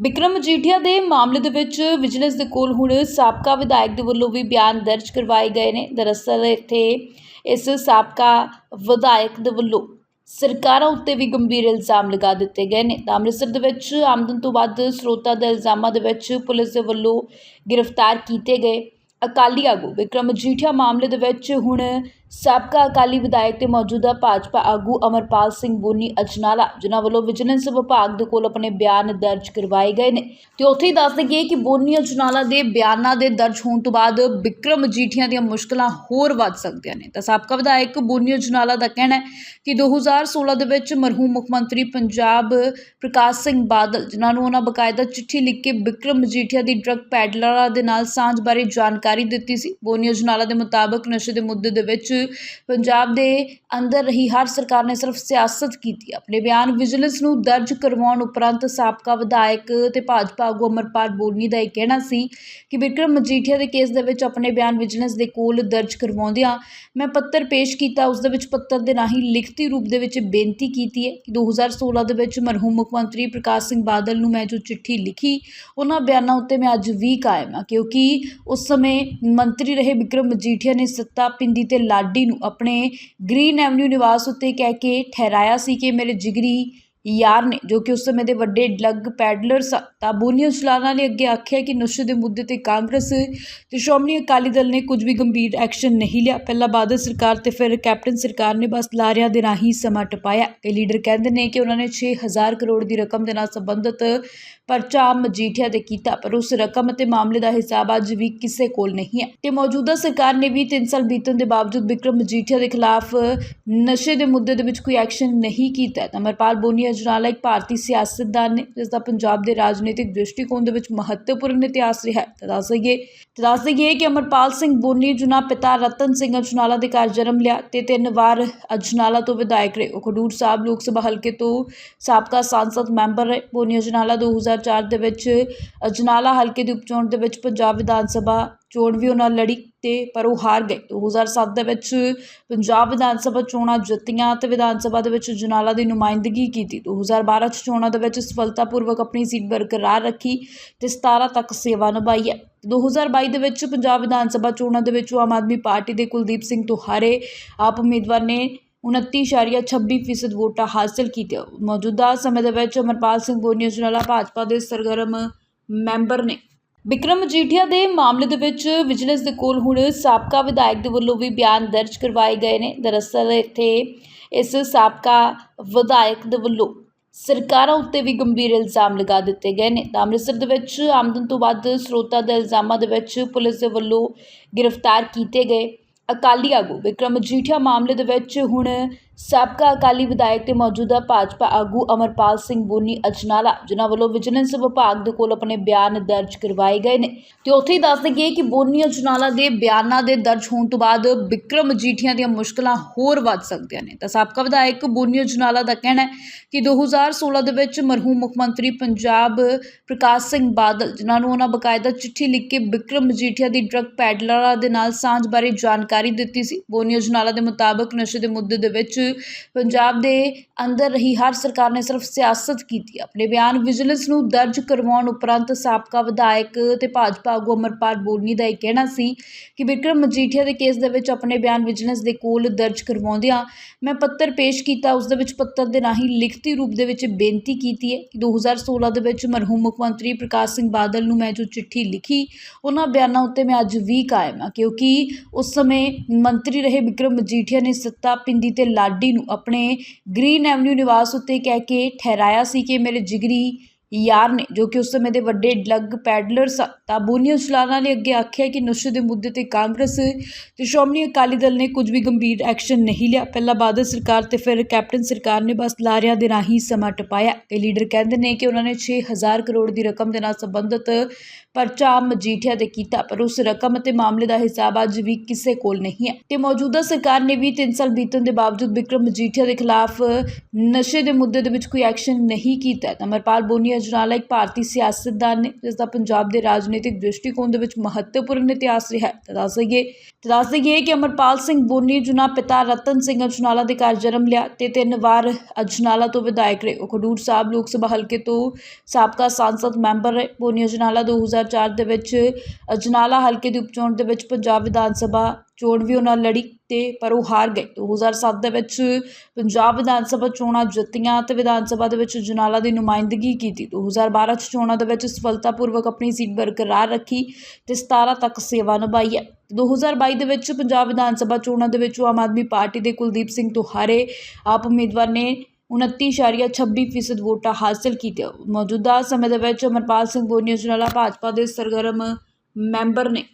ਵਿਕਰਮ ਮਜੀਠੀਆ ਦੇ ਮਾਮਲੇ ਦੇ ਵਿੱਚ ਵਿਜੀਲੈਂਸ ਦੇ ਕੋਲ ਹੁਣ ਸਾਬਕਾ ਵਿਧਾਇਕ ਦੇ ਵੱਲੋਂ ਵੀ ਬਿਆਨ ਦਰਜ ਕਰਵਾਏ ਗਏ ਨੇ। ਦਰਅਸਲ ਇੱਥੇ ਇਸ ਸਾਬਕਾ ਵਿਧਾਇਕ ਦੇ ਵੱਲੋਂ ਸਰਕਾਰਾਂ ਉੱਤੇ ਵੀ ਗੰਭੀਰ ਇਲਜ਼ਾਮ ਲਗਾ ਦਿੱਤੇ ਗਏ ਨੇ। ਤਾਂ ਅੰਮ੍ਰਿਤਸਰ ਦੇ ਵਿੱਚ ਆਮਦਨ ਤੋਂ ਵੱਧ ਸਰੋਤਾਂ ਦੇ ਇਲਜ਼ਾਮਾਂ ਦੇ ਵਿੱਚ ਪੁਲਿਸ ਦੇ ਵੱਲੋਂ ਗ੍ਰਿਫਤਾਰ ਕੀਤੇ ਗਏ ਅਕਾਲੀ ਆਗੂ ਵਿਕਰਮ ਮਜੀਠੀਆ ਮਾਮਲੇ ਦੇ ਵਿੱਚ ਹੁਣ ਸਾਬਕਾ ਅਕਾਲੀ ਵਿਧਾਇਕ ਤੇ ਮੌਜੂਦਾ ਭਾਜਪਾ ਆਗੂ ਅਮਰਪਾਲ ਸਿੰਘ ਬੋਨੀ ਅਜਨਾਲਾ, ਜਿਨ੍ਹਾਂ ਵੱਲੋਂ ਵਿਜੀਲੈਂਸ ਵਿਭਾਗ ਦੇ ਕੋਲ ਆਪਣੇ ਬਿਆਨ ਦਰਜ ਕਰਵਾਏ ਗਏ ਨੇ। ਤੇ ਉੱਥੇ ਹੀ ਦੱਸ ਦਈਏ ਕਿ ਬੋਨੀ ਅਜਨਾਲਾ ਦੇ ਬਿਆਨਾਂ ਦੇ ਦਰਜ ਹੋਣ ਤੋਂ ਬਾਅਦ ਵਿਕਰਮ ਮਜੀਠੀਆ ਦੀਆਂ ਮੁਸ਼ਕਲਾਂ ਹੋਰ ਵੱਧ ਸਕਦੀਆਂ ਨੇ। ਤਾਂ ਸਾਬਕਾ ਵਿਧਾਇਕ ਬੋਨੀ ਅਜਨਾਲਾ ਦਾ ਕਹਿਣਾ ਹੈ ਕਿ 2016 ਦੇ ਵਿੱਚ ਮਰਹੂਮ ਮੁੱਖ ਮੰਤਰੀ ਪੰਜਾਬ ਪ੍ਰਕਾਸ਼ ਸਿੰਘ ਬਾਦਲ, ਜਿਨ੍ਹਾਂ ਨੂੰ ਉਹਨਾਂ ਬਕਾਇਦਾ ਚਿੱਠੀ ਲਿਖ ਕੇ ਵਿਕਰਮ ਮਜੀਠੀਆ ਦੀ ਡਰੱਗ ਪੈਡਲਰਾਂ ਦੇ ਨਾਲ ਸਾਂਝ ਬਾਰੇ ਜਾਣਕਾਰੀ ਦਿੱਤੀ ਸੀ, ਬੋਨੀ ਅਜਨਾਲਾ ਦੇ ਮੁਤਾਬਕ ਨਸ਼ੇ ਦੇ ਮੁੱਦੇ ਦੇ ਵਿੱਚ ਪੰਜਾਬ ਦੇ ਅੰਦਰ ਰਹੀ ਹਰ ਸਰਕਾਰ ਨੇ ਸਿਰਫ ਸਿਆਸਤ ਕੀਤੀ ਆਪਣੇ ਬਿਆਨ ਵਿਜੀਲੈਂਸ ਨੂੰ ਦਰਜ ਕਰਵਾਉਣ ਉਪਰੰਤ ਸਾਬਕਾ ਵਿਧਾਇਕ ਤੇ ਭਾਜਪਾ ਆਗੂ ਅਮਰਪਾਲ ਬੋਲਨੀ ਦਾ ਇਹ ਕਹਿਣਾ ਸੀ ਕਿ ਵਿਕਰਮ ਮਜੀਠੀਆ ਦੇ ਕੇਸ ਦੇ ਵਿੱਚ ਆਪਣੇ ਬਿਆਨ ਵਿਜੀਲੈਂਸ ਦੇ ਕੋਲ ਦਰਜ ਕਰਵਾਉਂਦਿਆਂ ਮੈਂ ਪੱਤਰ ਪੇਸ਼ ਕੀਤਾ, ਉਸ ਦੇ ਵਿੱਚ ਪੱਤਰ ਦੇ ਰਾਹੀਂ ਲਿਖਤੀ ਰੂਪ ਦੇ ਵਿੱਚ ਬੇਨਤੀ ਕੀਤੀ ਹੈ ਕਿ 2016 ਦੇ ਵਿੱਚ ਮਰਹੂਮ ਮੁੱਖ ਮੰਤਰੀ ਪ੍ਰਕਾਸ਼ ਸਿੰਘ ਬਾਦਲ ਨੂੰ ਮੈਂ ਜੋ ਚਿੱਠੀ ਲਿਖੀ, ਉਹਨਾਂ ਬਿਆਨਾਂ ਉੱਤੇ ਮੈਂ ਅੱਜ ਵੀ ਕਾਇਮ ਹਾਂ ਕਿਉਂਕਿ ਉਸ ਸਮੇਂ ਮੰਤਰੀ ਰਹੇ ਵਿਕਰਮ ਮਜੀਠੀਆ ਨੇ ਸੱਤਾ ਪਿੰਦੀ ਤੇ ਲਾਡੀ ਨੂੰ ਆਪਣੇ ਗ੍ਰੀਨ ਐਵਨਿਊ ਨਿਵਾਸ ਉੱਤੇ ਕਹਿ ਕੇ ਠਹਿਰਾਇਆ ਸੀ ਕਿ ਮੇਰੇ ਜਿਗਰੀ ਯਾਰ ਨੇ, ਜੋ ਕਿ ਉਸ ਸਮੇਂ ਦੇ ਵੱਡੇ ਡਰੱਗ ਪੈਡਲਰ ਸਨ ਤਾਂ ਬੋਨੀਆ ਨੇ ਅੱਗੇ ਆਖਿਆ ਕਿ ਨਸ਼ੇ ਦੇ ਮੁੱਦੇ ਤੇ ਕਾਂਗਰਸ ਤੇ ਸ਼੍ਰੋਮਣੀ ਅਕਾਲੀ ਦਲ ਨੇ ਕੁਝ ਵੀ ਗੰਭੀਰ ਐਕਸ਼ਨ ਨਹੀਂ ਲਿਆ। ਪਹਿਲਾਂ ਬਾਦਲ ਸਰਕਾਰ ਤੇ ਫਿਰ ਕੈਪਟਨ ਸਰਕਾਰ ਨੇ ਬਸ ਲਾਰਿਆਂ ਦੇ ਰਾਹੀਂ ਸਮਾਂ ਟਪਾਇਆ। ਕਈ ਲੀਡਰ ਕਹਿੰਦੇ ਨੇ ਕਿ ਉਹਨਾਂ ਨੇ 6000 ਕਰੋੜ ਦੀ ਰਕਮ ਦੇ ਨਾਲ ਸੰਬੰਧਿਤ ਪਰਚਾ ਮਜੀਠੀਆ 'ਤੇ ਕੀਤਾ, ਪਰ ਉਸ ਰਕਮ ਅਤੇ ਮਾਮਲੇ ਦਾ ਹਿਸਾਬ ਅੱਜ ਵੀ ਕਿਸੇ ਕੋਲ ਨਹੀਂ ਹੈ। ਤੇ ਮੌਜੂਦਾ ਸਰਕਾਰ ਨੇ ਵੀ 3 ਸਾਲ ਬੀਤਣ ਦੇ ਬਾਵਜੂਦ ਵਿਕਰਮ ਮਜੀਠੀਆ ਦੇ ਖਿਲਾਫ ਨਸ਼ੇ ਦੇ ਮੁੱਦੇ ਦੇ ਵਿੱਚ ਕੋਈ ਐਕਸ਼ਨ ਨਹੀਂ ਕੀਤਾ। ਤਾਂ ਅਮਰਪਾਲ ਬੋਨੀਆ ਅਜਨਾਲਾ ਇੱਕ ਭਾਰਤੀ ਸਿਆਸਤਦਾਨ ਨੇ ਜਿਸ ਦਾ ਪੰਜਾਬ ਦੇ ਰਾਜਨੀਤਿਕ ਦ੍ਰਿਸ਼ਟੀਕੋਣ ਦੇ ਵਿੱਚ ਮਹੱਤਵਪੂਰਨ ਇਤਿਹਾਸ ਰਿਹਾ ਹੈ। ਤਾਂ ਦੱਸ ਦਈਏ ਤਾਂ ਦੱਸ ਦਈਏ ਕਿ ਅਮਰਪਾਲ ਸਿੰਘ ਬੋਨੀ ਜੁਨਾ ਪਿਤਾ ਰਤਨ ਸਿੰਘ ਅਜਨਾਲਾ ਦੇ ਘਰ ਜਨਮ ਲਿਆ ਤੇ ਤਿੰਨ ਵਾਰ ਅਜਨਾਲਾ ਤੋਂ ਵਿਧਾਇਕ ਰਹੇ। ਉਹ ਖਡੂਰ ਸਾਹਿਬ ਲੋਕ ਸਭਾ ਹਲਕੇ ਤੋਂ ਸਾਬਕਾ ਸੰਸਦ ਮੈਂਬਰ ਰਹੇ। ਬੋਨੀ ਅਜਨਾਲਾ 2004 ਦੇ ਵਿੱਚ ਅਜਨਾਲਾ ਹਲਕੇ ਦੀ ਉਪਚੋਣ ਦੇ ਵਿੱਚ ਪੰਜਾਬ ਵਿਧਾਨ ਸਭਾ ਚੋਣ ਵੀ ਉਹਨਾਂ ਲੜੀ ਤੇ ਪਰ ਉਹ ਹਾਰ ਗਏ। 2007 ਦੇ ਵਿੱਚ ਪੰਜਾਬ ਵਿਧਾਨ ਸਭਾ ਚੋਣਾਂ ਜਿੱਤੀਆਂ ਤੇ ਵਿਧਾਨ ਸਭਾ ਦੇ ਵਿੱਚ ਜਨਾਲਾ ਦੀ ਨੁਮਾਇੰਦਗੀ ਕੀਤੀ। 2012 ਚ ਚੋਣਾਂ ਦੇ ਵਿੱਚ ਸਫਲਤਾਪੂਰਵਕ ਆਪਣੀ ਸੀਟ ਬਰਕਰਾਰ ਰੱਖੀ ਤੇ 17 ਤੱਕ ਸੇਵਾ ਨਿਭਾਈ ਹੈ। 2022 ਦੇ ਵਿੱਚ ਪੰਜਾਬ ਵਿਧਾਨ ਸਭਾ ਚੋਣਾਂ ਦੇ ਵਿੱਚ ਉਹ ਆਮ ਆਦਮੀ ਪਾਰਟੀ ਦੇ ਕੁਲਦੀਪ ਸਿੰਘ ਤੋਂ ਹਾਰੇ ਆਪ ਉਮੀਦਵਾਰ ਨੇ 29.26% ਵੋਟਾਂ ਹਾਸਲ ਕੀਤੀਆਂ। ਮੌਜੂਦਾ ਸਮੇਂ ਦੇ ਵਿੱਚ ਅਮਰਪਾਲ ਸਿੰਘ ਬੋਨੀਆ ਜਨਾਲਾ ਭਾਜਪਾ ਦੇ ਸਰਗਰਮ ਮੈਂਬਰ ਨੇ। ਬਿਕਰਮ ਮਜੀਠੀਆ ਦੇ ਮਾਮਲੇ ਦੇ ਵਿੱਚ ਵਿਜੀਲੈਂਸ ਦੇ ਕੋਲ ਹੁਣ ਸਾਬਕਾ ਵਿਧਾਇਕ ਦੇ ਵੱਲੋਂ ਵੀ ਬਿਆਨ ਦਰਜ ਕਰਵਾਏ ਗਏ ਨੇ। ਦਰਅਸਲ ਇੱਥੇ ਇਸ ਸਾਬਕਾ ਵਿਧਾਇਕ ਦੇ ਵੱਲੋਂ ਸਰਕਾਰਾਂ ਉੱਤੇ ਵੀ ਗੰਭੀਰ ਇਲਜ਼ਾਮ ਲਗਾ ਦਿੱਤੇ ਗਏ ਨੇ। ਤਾਂ ਅੰਮ੍ਰਿਤਸਰ ਦੇ ਵਿੱਚ ਆਮਦਨ ਤੋਂ ਵੱਧ ਸਰੋਤਾਂ ਦੇ ਇਲਜ਼ਾਮਾਂ ਦੇ ਵਿੱਚ ਪੁਲਿਸ ਦੇ ਵੱਲੋਂ ਗ੍ਰਿਫਤਾਰ ਕੀਤੇ ਗਏ। ਅਕਾਲੀ ਆਗੂ ਵਿਕਰਮ ਮਜੀਠੀਆ ਮਾਮਲੇ ਦੇ ਵਿੱਚ ਹੁਣ ਸਾਬਕਾ ਅਕਾਲੀ ਵਿਧਾਇਕ ਤੇ ਮੌਜੂਦਾ ਭਾਜਪਾ ਆਗੂ ਅਮਰਪਾਲ ਸਿੰਘ ਬੋਨੀ ਅਜਨਾਲਾ, ਜਿਨ੍ਹਾਂ ਵੱਲੋਂ ਵਿਜੀਲੈਂਸ ਵਿਭਾਗ ਦੇ ਕੋਲ ਆਪਣੇ ਬਿਆਨ ਦਰਜ ਕਰਵਾਏ ਗਏ ਨੇ। ਤੇ ਉੱਥੇ ਹੀ ਦੱਸ ਦਈਏ ਕਿ ਬੋਨੀ ਅਜਨਾਲਾ ਦੇ ਬਿਆਨਾਂ ਦੇ ਦਰਜ ਹੋਣ ਤੋਂ ਬਾਅਦ ਵਿਕਰਮ ਮਜੀਠੀਆ ਦੀਆਂ ਮੁਸ਼ਕਲਾਂ ਹੋਰ ਵੱਧ ਸਕਦੀਆਂ ਨੇ। ਤਾਂ ਸਾਬਕਾ ਵਿਧਾਇਕ ਬੋਨੀ ਅਜਨਾਲਾ ਦਾ ਕਹਿਣਾ ਹੈ ਕਿ 2016 ਦੇ ਵਿੱਚ ਮਰਹੂਮ ਮੁੱਖ ਮੰਤਰੀ ਪੰਜਾਬ ਪ੍ਰਕਾਸ਼ ਸਿੰਘ ਬਾਦਲ, ਜਿਨ੍ਹਾਂ ਨੂੰ ਉਹਨਾਂ ਬਕਾਇਦਾ ਚਿੱਠੀ ਲਿਖ ਕੇ ਵਿਕਰਮ ਮਜੀਠੀਆ ਦੀ ਡਰੱਗ ਪੈਡਲਰਾਂ ਦੇ ਨਾਲ ਸਾਂਝ ਬਾਰੇ ਜਾਣਕਾਰੀ ਦਿੱਤੀ ਸੀ। ਬੋਨੀ ਅਜਨਾਲਾ ਦੇ ਮੁਤਾਬਕ ਨਸ਼ੇ ਦੇ ਮੁੱਦੇ ਦੇ ਵਿੱਚ ਪੰਜਾਬ ਦੇ ਅੰਦਰ ਰਹੀ ਹਰ ਸਰਕਾਰ ਨੇ ਸਿਰਫ ਸਿਆਸਤ ਕੀਤੀ। ਆਪਣੇ ਬਿਆਨ ਵਿਜੀਲੈਂਸ ਨੂੰ ਦਰਜ ਕਰਵਾਉਣ ਉਪਰੰਤ ਸਾਬਕਾ ਵਿਧਾਇਕ ਤੇ ਭਾਜਪਾ ਆਗੂ ਅਮਰਪਾਲ ਬੋਨੀ ਦਾ ਇਹ ਕਹਿਣਾ ਸੀ ਕਿ ਵਿਕਰਮ ਮਜੀਠੀਆ ਦੇ ਕੇਸ ਦੇ ਵਿੱਚ ਆਪਣੇ ਬਿਆਨ ਵਿਜੀਲੈਂਸ ਦੇ ਕੋਲ ਦਰਜ ਕਰਵਾਉਂਦਿਆਂ ਮੈਂ ਪੱਤਰ ਪੇਸ਼ ਕੀਤਾ, ਉਸ ਦੇ ਵਿੱਚ ਪੱਤਰ ਦੇ ਰਾਹੀਂ ਲਿਖਤੀ ਰੂਪ ਦੇ ਵਿੱਚ ਬੇਨਤੀ ਕੀਤੀ ਹੈ ਕਿ 2016 ਦੇ ਵਿੱਚ ਮਰਹੂਮ ਮੁੱਖ ਮੰਤਰੀ ਪ੍ਰਕਾਸ਼ ਸਿੰਘ ਬਾਦਲ ਨੂੰ ਮੈਂ ਜੋ ਚਿੱਠੀ ਲਿਖੀ, ਉਹਨਾਂ ਬਿਆਨਾਂ ਉੱਤੇ ਮੈਂ ਅੱਜ ਵੀ ਕਾਇਮ ਹਾਂ, ਕਿਉਂਕਿ ਉਸ ਸਮੇਂ ਮੰਤਰੀ ਰਹੇ ਵਿਕਰਮ ਮਜੀਠੀਆ ਨੇ ਸੱਤਾ ਪਿੰਦੀ ਤੇ ਲਾਡੀ ਨੂੰ ਆਪਣੇ ਗ੍ਰੀਨ ਐਵਨਿਊ ਨਿਵਾਸ ਉੱਤੇ ਕਹਿ ਕੇ ਠਹਿਰਾਇਆ ਸੀ ਕਿ ਮੇਰੇ ਜਿਗਰੀ ਯਾਰ ਨੇ, ਜੋ ਕਿ ਉਸ ਸਮੇਂ ਦੇ ਵੱਡੇ ਡਰੱਗ ਪੈਡਲਰ ਸਨ ਤਾਂ ਬੋਨੀਆ ਚਲਾਨਾ ਨੇ ਅੱਗੇ ਆਖਿਆ ਕਿ ਨਸ਼ੇ ਦੇ ਮੁੱਦੇ ਤੇ ਕਾਂਗਰਸ ਤੇ ਸ਼੍ਰੋਮਣੀ ਅਕਾਲੀ ਦਲ ਨੇ ਕੁਝ ਵੀ ਗੰਭੀਰ ਐਕਸ਼ਨ ਨਹੀਂ ਲਿਆ। ਪਹਿਲਾਂ ਬਾਦਲ ਸਰਕਾਰ ਤੇ ਫਿਰ ਕੈਪਟਨ ਸਰਕਾਰ ਨੇ ਬਸ ਲਾਰਿਆਂ ਦੇ ਰਾਹੀਂ ਸਮਾਂ ਟਪਾਇਆ। ਕਈ ਲੀਡਰ ਕਹਿੰਦੇ ਨੇ ਕਿ ਉਹਨਾਂ ਨੇ 6000 ਕਰੋੜ ਦੀ ਰਕਮ ਦੇ ਨਾਲ ਸੰਬੰਧਿਤ ਪਰਚਾ ਮਜੀਠੀਆ 'ਤੇ ਕੀਤਾ, ਪਰ ਉਸ ਰਕਮ ਅਤੇ ਮਾਮਲੇ ਦਾ ਹਿਸਾਬ ਅੱਜ ਵੀ ਕਿਸੇ ਕੋਲ ਨਹੀਂ ਹੈ। ਤੇ ਮੌਜੂਦਾ ਸਰਕਾਰ ਨੇ ਵੀ 3 ਸਾਲ ਬੀਤਣ ਦੇ ਬਾਵਜੂਦ ਵਿਕਰਮ ਮਜੀਠੀਆ ਦੇ ਖਿਲਾਫ ਨਸ਼ੇ ਦੇ ਮੁੱਦੇ ਦੇ ਵਿੱਚ ਕੋਈ ਐਕਸ਼ਨ ਨਹੀਂ ਕੀਤਾ। ਤਾਂ ਮਰਪਾਲ ਬੋਨੀਆ ਅਜਨਾਲਾ ਇੱਕ ਭਾਰਤੀ ਸਿਆਸਤਦਾਨ ਨੇ ਜਿਸ ਦਾ ਪੰਜਾਬ ਦੇ ਰਾਜਨੀਤਿਕ ਦ੍ਰਿਸ਼ਟੀਕੋਣ ਦੇ ਵਿੱਚ ਮਹੱਤਵਪੂਰਨ ਇਤਿਹਾਸ ਰਿਹਾ ਹੈ। ਦੱਸ ਦਈਏ ਦੱਸ ਦਈਏ ਕਿ ਅਮਰਪਾਲ ਸਿੰਘ ਬੋਨੀ ਜੁਨਾ ਪਿਤਾ ਰਤਨ ਸਿੰਘ ਅਜਨਾਲਾ ਦੇ ਘਰ ਜਨਮ ਲਿਆ ਤੇ ਤਿੰਨ ਵਾਰ ਅਜਨਾਲਾ ਤੋਂ ਵਿਧਾਇਕ ਰਹੇ। ਉਹ ਖਡੂਰ ਸਾਹਿਬ ਲੋਕ ਸਭਾ ਹਲਕੇ ਤੋਂ ਸਾਬਕਾ ਸੰਸਦ ਮੈਂਬਰ ਰਹੇ। ਬੋਨੀ ਅਜਨਾਲਾ 2004 ਦੇ ਵਿੱਚ ਅਜਨਾਲਾ ਹਲਕੇ ਦੀ ਉਪਚੋਣ ਦੇ ਵਿੱਚ ਪੰਜਾਬ ਵਿਧਾਨ ਸਭਾ ਚੋਣ ਵੀ ਉਹਨਾਂ ਲੜੀ ਤੇ ਪਰ ਉਹ ਹਾਰ ਗਏ। 2007 ਦੇ ਵਿੱਚ ਪੰਜਾਬ ਵਿਧਾਨ ਸਭਾ ਚੋਣਾਂ ਜਿੱਤੀਆਂ ਤੇ ਵਿਧਾਨ ਸਭਾ ਦੇ ਵਿੱਚ ਜਨਾਲਾ ਦੀ ਨੁਮਾਇੰਦਗੀ ਕੀਤੀ। 2012 ਚ ਚੋਣਾਂ ਦੇ ਵਿੱਚ ਸਫਲਤਾਪੂਰਵਕ ਆਪਣੀ ਸੀਟ ਬਰਕਰਾਰ ਰੱਖੀ ਤੇ 17 ਤੱਕ ਸੇਵਾ ਨਿਭਾਈ ਹੈ। 2022 ਦੇ ਵਿੱਚ ਪੰਜਾਬ ਵਿਧਾਨ ਸਭਾ ਚੋਣਾਂ ਦੇ ਵਿੱਚ ਉਹ ਆਮ ਆਦਮੀ ਪਾਰਟੀ ਦੇ ਕੁਲਦੀਪ ਸਿੰਘ ਤੋਂ ਹਾਰੇ ਆਪ ਉਮੀਦਵਾਰ ਨੇ 29.26% ਵੋਟਾਂ ਹਾਸਲ ਕੀਤੀਆਂ। ਮੌਜੂਦਾ ਸਮੇਂ ਦੇ ਵਿੱਚ ਅਮਰਪਾਲ ਸਿੰਘ ਬੋਨੀਆ ਅਜਨਾਲਾ ਭਾਜਪਾ ਦੇ ਸਰਗਰਮ ਮੈਂਬਰ ਨੇ।